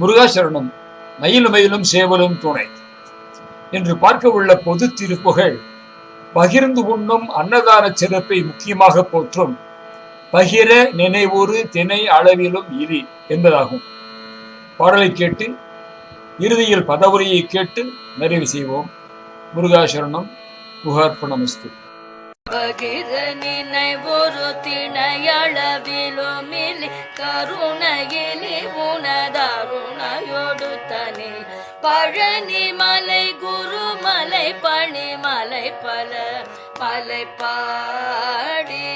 முருகாசரணம் மயிலும் மயிலும் சேவலும் துணை. என்று பார்க்க உள்ள பொது திருப்புகழ் பகிர்ந்து உண்ணும் அன்னதான சிறப்பை முக்கியமாக போற்றும் பகிர நினைவொரு திணை அளவிலும் இரி என்பதாகும். பாடலை கேட்டு இறுதியில் பதவுரையை கேட்டு நிறைவு செய்வோம். முருகாசரணம் புகார்ப்பணமஸ்து பகிர நினைவொரு திணையளவிலும் இலி கருணையிலி உனதருணையோடு தனி. பழனி மலை குருமலை பணிமலை பல மலை பாடி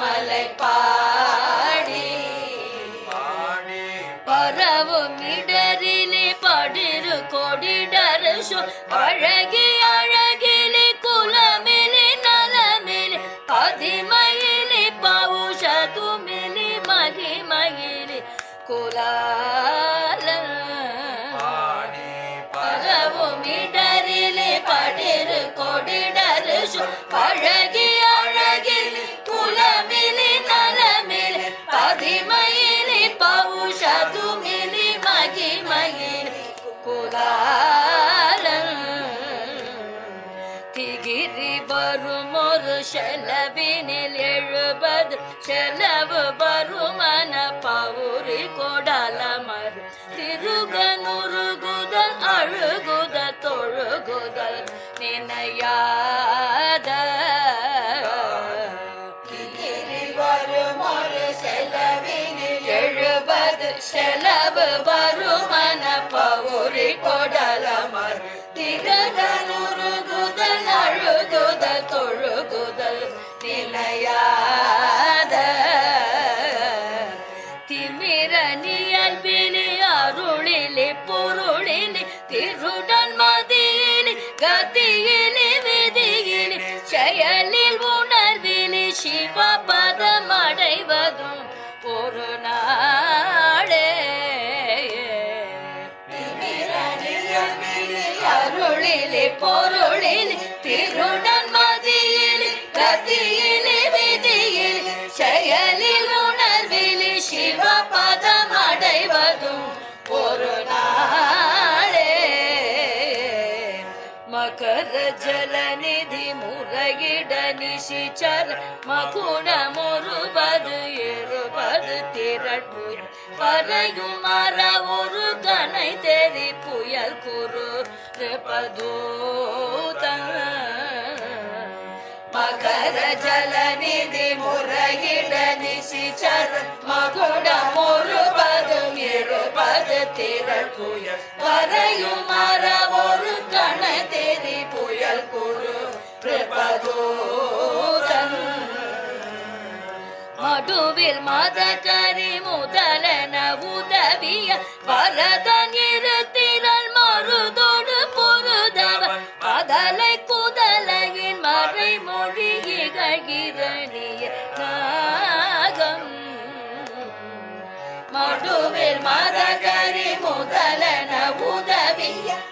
மலை பாடி பரவும் இடரிலே படிரு கொடிடரு சொல் அழகி அழகிலே குலமிலே நலமிலே பதிமயிலே பவுஷ துமிலி மகிமயிலே. குலால குலாலம் திகிரி வரும் ஒரு செலவினில் எழுபது செலவு வருமன பவுரி கொடலமர். திருகனுருகுதல் அழுகுதல் தொழுகுதல் நினையாத. திகிரி வரும் ஒரு செலவினில் எழுபது செல செலவு வருமன பவுரி கொடலமர். திகழனுருகுதல் அழுகுதல் தொழுகுதல் நிலையாத. திமிர நியல்பிலி அருளிலி பொருளிலி திருடன் மதியிலி ஜலநிதி முறையிட நிசிச்சர் மகுணம் இருபது திரட்புயல் பறையும் மர ஒரு கனை தெரி புயல் குரு பதூதன் ஒருபது திரள் புயல். பறையும் மர ஒரு கண தெரி புயல் மடுவில் முதலன உதவிய பரதன் இரு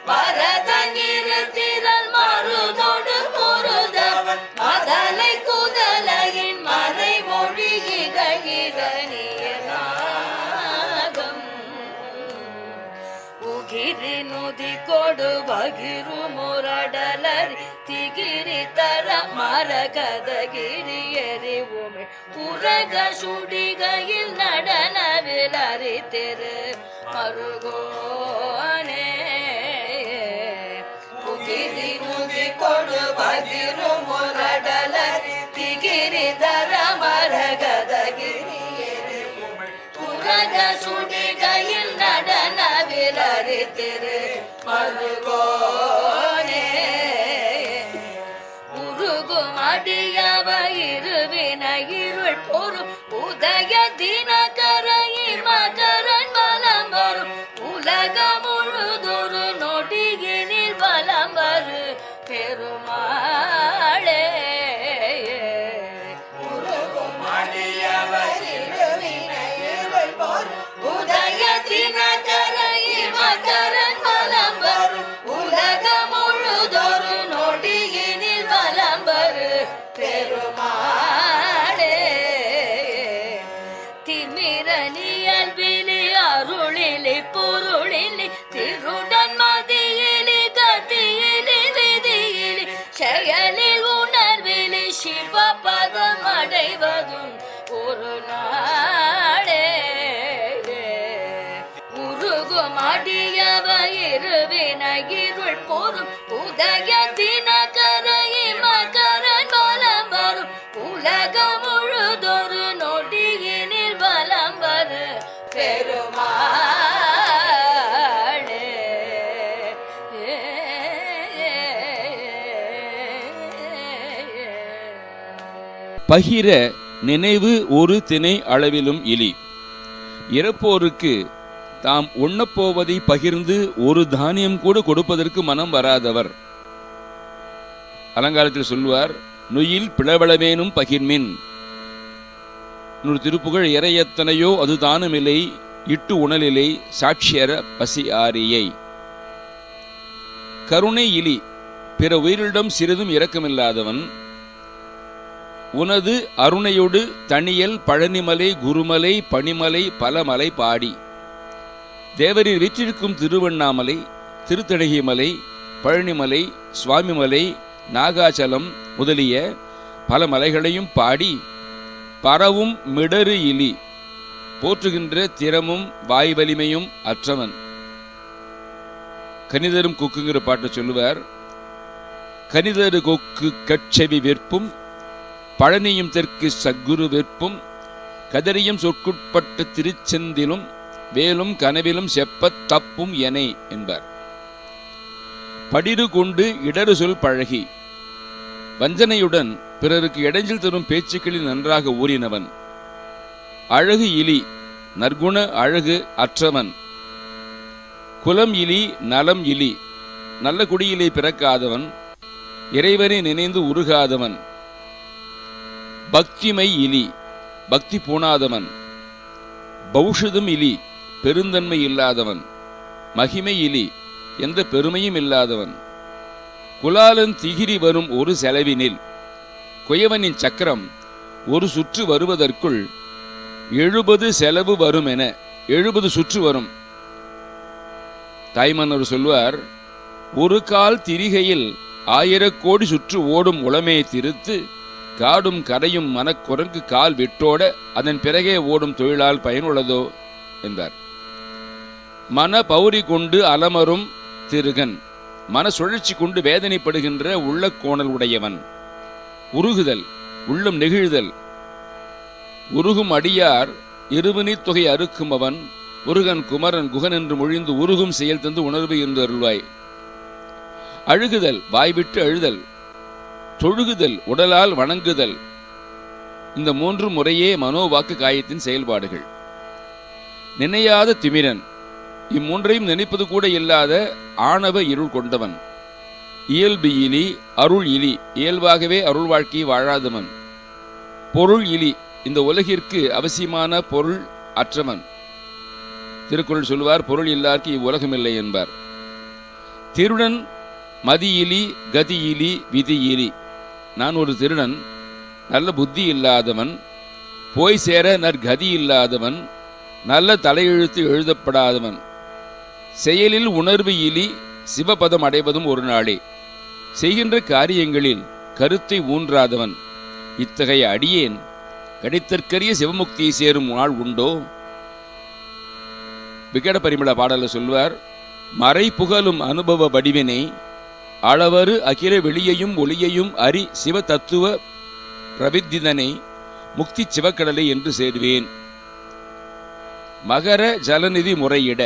பரத நிறு திரள் மருதோடு முருதவன் மதலை குதலையின் மறை மொழி இகழிரணியனாகும் உகிரி நுதி கொடு பகிரு முரடலரி திகிரி தர மர கதகிரி எறிவுமே உரக சுடிகையில் நடன விளறி திரு மருகோனே சுடிகையில் நடன விரறி திரு மருகோனே உருகும் அடியவ இருவின இருள் பொறும். உதய தின அடைவதும் ஒரு நாடே உருகும் அடியவ இருவின இருள் உதய பகிர நினைவு ஒரு திணை அளவிலும் இலி. இறப்போருக்கு தாம் உண்ணப்போவதை பகிர்ந்து ஒரு தானியம் கூட கொடுப்பதற்கு மனம் வராதவர். அலங்காரத்தில் சொல்வார் நுயில் பிளவளவேனும் பகிர்மின். இன்னொரு திருப்புகழ் இறையத்தனையோ அது தானுமில்லை இட்டு உணலிலை சாட்சியர பசி ஆரியை கருணை இலி பிற உயிரிடம் சிறிதும் இரக்கமில்லாதவன் உனது அருணையொடு தனியல் பழனிமலை குருமலை பனிமலை பல மலை பாடி. தேவரில் வீற்றிருக்கும் திருவண்ணாமலை திருத்தழகிமலை பழனிமலை சுவாமிமலை நாகாச்சலம் முதலிய பல மலைகளையும் பாடி பரவும் மிடறு இலி போற்றுகின்ற திறமும் வாய் வலிமையும் அற்றவன். கனிதரும் கொக்குங்கிற பாட்டை சொல்லுவார் கனிதரு கொக்கு கட்செவி விற்பும் பழனியும் தெற்கு சக்குரு வெற்பும் கதறியும் சொற்குட்பட்ட திருச்செந்திலும் வேலும் கனவிலும் செப்பத் தப்பும் எனை என்பார். படிறு கொண்டு இடறு சொல் பழகி வஞ்சனையுடன் பிறருக்கு இடைஞ்சில் தரும் பேச்சுக்களில் நன்றாக ஊறினவன். அழகு இலி நற்குண அழகு அற்றவன். குலம் இலி நலம் இலி நல்ல குடியிலே பிறக்காதவன் இறைவனை நினைந்து உருகாதவன். பக்திமை இலி. பக்தி பூணாதவன் பௌஷதம் இலி பெருந்தன்மை இல்லாதவன். மகிமை இலி எந்த பெருமையும் இல்லாதவன். குலாலன் திகிரி வரும் ஒரு செலவினில் குயவனின் சக்கரம் ஒரு சுற்று வருவதற்குள் எழுபது செலவு வரும் என எழுபது சுற்று வரும். தாய்மன்னர் சொல்வார் ஒரு கால் திரிகையில் ஆயிரக்கோடி சுற்று ஓடும் உளமே திருத்து காடும் கரையும் மனக்குரங்கு கால் விட்டோட அதன் பிறகே ஓடும் தொழிலால் பயனுள்ளதோ என்றார். மன பௌரி கொண்டு அலமரும் திருகன். மன சுழற்சி கொண்டு வேதனைப்படுகின்ற உள்ள கோணல் உடையவன். உருகுதல் உள்ளம் நெகிழ்தல். உருகும் அடியார் இருவினித் தொகை அறுக்கும் அவன். உருகன் குமரன் குகன் என்று மொழிந்து உருகும் செயல் தந்து உணர்வு என்று அருள்வாய். அழுகுதல் வாய்விட்டு அழுதல். தொழுகுதல் உடலால் வணங்குதல். இந்த மூன்று முறையே மனோவாக்கு காயத்தின் செயல்பாடுகள். நினையாத திமிரன். இம்மூன்றையும் நினைப்பது கூட இல்லாத ஆணவ இருள் கொண்டவன். இயல்பு இலி அருள் இலி இயல்பாகவே அருள் வாழ்க்கையை வாழாதவன். பொருள் இலி இந்த உலகிற்கு அவசியமான பொருள் அற்றவன். திருக்குறள் சொல்வார் பொருள் இல்லார்க்கு இவ்வுலகமில்லை என்பார். திருடன் மதியிலி கதியிலி விதியிலி நான் ஒரு திருடன் நல்ல புத்தி இல்லாதவன் போய் சேர நற்கதி இல்லாதவன் நல்ல தலையெழுத்து எழுதப்படாதவன். செயலில் உணர்வு இலி சிவபதம் அடைவதும் ஒரு நாளே. செய்கின்ற காரியங்களில் கருத்தை ஊன்றாதவன். இத்தகைய அடியேன் கிடைத்தற்கரிய சிவமுக்தியை சேரும் நாள் உண்டோ? விகட பரிமள பாடலை சொல்வார் மறை புகழும் அனுபவ வடிவினை அளவரு அகில வெளியையும் ஒளியையும் அரி சிவ தத்துவ பிரவித்திதனை முக்தி சிவக்கடலை என்று சேர்வேன் மகர ஜலநிதி முறையிட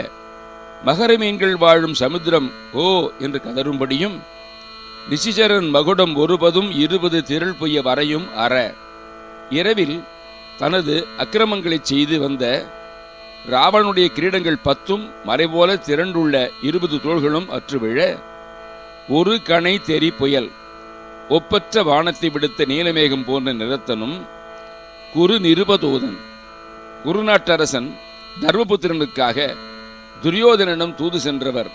மகர மீன்கள் வாழும் சமுத்திரம் ஓ என்று கதரும்படியும் நிசிச்சரன் மகுடம் ஒருபதும் இருபது திரள் பொய்ய வரையும் அற. இரவில் தனது அக்கிரமங்களைச் செய்து வந்த ராவணனுடைய கிரீடங்கள் பத்தும் மறைபோல திரண்டுள்ள இருபது தோள்களும் அற்றுவிழ ஒரு கணை தெரி புயல். ஒப்பற்ற வானத்தை விடுத்த நீலமேகம் போன்ற நிறத்தனும் குரு நிருபதூதன். குருநாட்டரசன் தர்மபுத்திரனுக்காக துரியோதனனும் தூது சென்றவர்.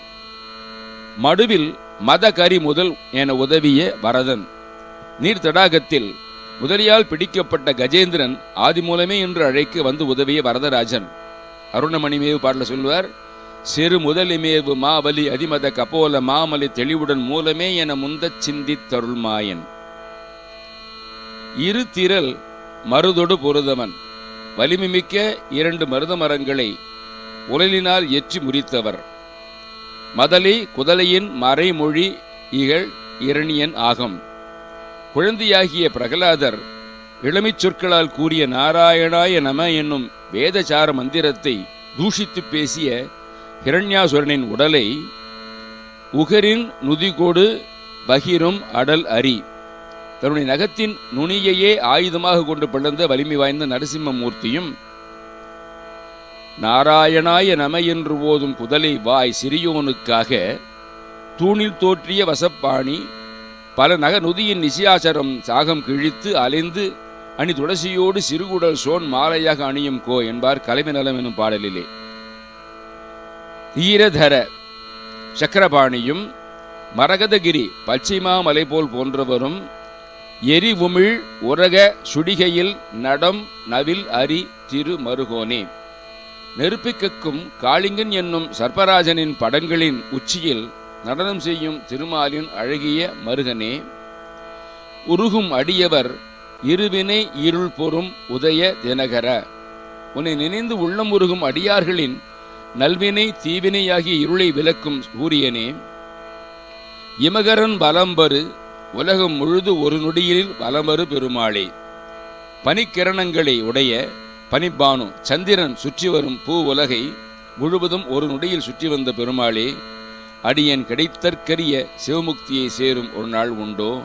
மடுவில் மதகரி முதல் என உதவிய வரதன். நீர் தடாகத்தில் முதலியால் பிடிக்கப்பட்ட கஜேந்திரன் ஆதி மூலமே என்று அழைக்க வந்து உதவிய வரதராஜன். அருணமணிமேவு பாடல சொல்வார் சிறு முதலிமேவு மாவலி அதிமத கபோல மாமலி தெளிவுடன் மூலமே என முந்தச் சிந்தித்தருள் இரு திரள் மருதொடு பொருதவன். வலிமைமிக்க இரண்டு மருத மரங்களை உரலினால் ஏற்றி முறித்தவர். மதலி குதலையின் மறைமொழி இகழ் இரணியன் ஆகும். குழந்தையாகிய பிரகலாதர் இளமைச் சொற்களால் கூறிய நாராயணாய நம என்னும் வேதசார மந்திரத்தை தூஷித்து பேசிய ஹிரண்யாசுரனின் உடலை உகரின் நுதிகொடு பகிரும் அடல் அரி. தன்னுடைய நகத்தின் நுனியையே ஆயுதமாக கொண்டு பிளந்த வலிமை வாய்ந்த நரசிம்மமூர்த்தியும் நாராயணாய நம என்று ஓதும் குதலை வாய் சிறியோனுக்காக தூணில் தோற்றிய வசப்பாணி பல நக நொதியின் நிசியாசரம் சாகம் கிழித்து அலைந்து அணி துளசியோடு சிறுகுடல் சோன் மாலையாக அணியும் கோ என்பார் கலைமை நலம் எனும் பாடலிலே. ஈரதர சக்கரபாணியும் மரகதகிரி பச்சிமாமலை போல் போன்றவரும் எரி உமிழ் உரக சுடிகையில் நடம் நவில் அரி திரு மருகோனே நெருப்பிக்கக்கும் காளிங்கன் என்னும் சர்பராஜனின் படங்களின் உச்சியில் நடனம் செய்யும் திருமாலின் அழகிய மருகனே. உருகும் அடியவர் இருவினை இருள் பொறும் உதய தினகர. உன்னை நினைந்து உள்ளம் உருகும் அடியார்களின் நல்வினை தீவினையாகிய இருளை விளக்கும் சூரியனே இமகரன் பலம்பரு உலகம் முழுது ஒரு நொடியில் பலமறு பெருமாளே. பனிக்கிரணங்களை உடைய பனிப்பானு சந்திரன் சுற்றி வரும் பூ உலகை முழுவதும் ஒரு நொடியில் சுற்றி வந்த பெருமாளே அடியன் கிடைத்தற்கரிய சிவமுக்தியை சேரும் ஒரு நாள் உண்டோ?